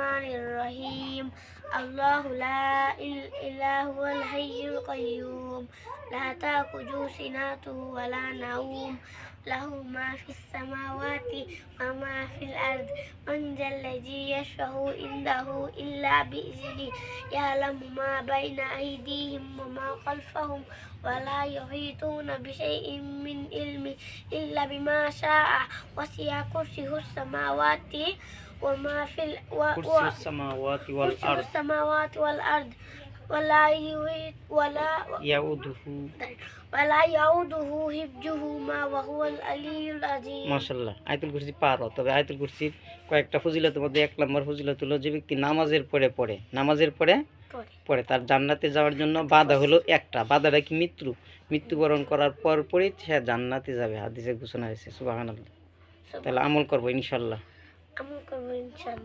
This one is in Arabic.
الرحمن الرحيم. الله لا إل- إله هو الحي القيوم. لا تأخذه سنة ولا نوم له ما في السماوات وما في الأرض من ذا الذي يشفع عنده إلا بإذنه. يعلم ما بين أيديهم وما خلفهم ولا يحيطون بشيء من علمه إلا بما شاء. وسع كرسيه السماوات وما في و... كرسي السماوات والأرض. كرسي السماوات والأرض. ولا يحيط ولا ইয়াউদুহু ولا يعوده حفظهما وهو العلي العظيم মাশাল্লাহ আয়তুল কুরসি পারো তবে আয়তুল কুরসির কয়েকটা ফজিলতের মধ্যে এক নম্বর ফজিলত হলো যে ব্যক্তি নামাজের পরে পড়ে নামাজের পরে পরে পরে তার জান্নাতে যাওয়ার জন্য বাধা হলো একটা বাধাটা কি মৃত্যু মৃত্যুবরণ করার পর পরই সে জান্নাতে যাবে হাদিসে ঘোষণা হয়েছে সুবাহান তাহলে আমল করবো ইনশাল্লাহ আমল করবো ইনশাল্লাহ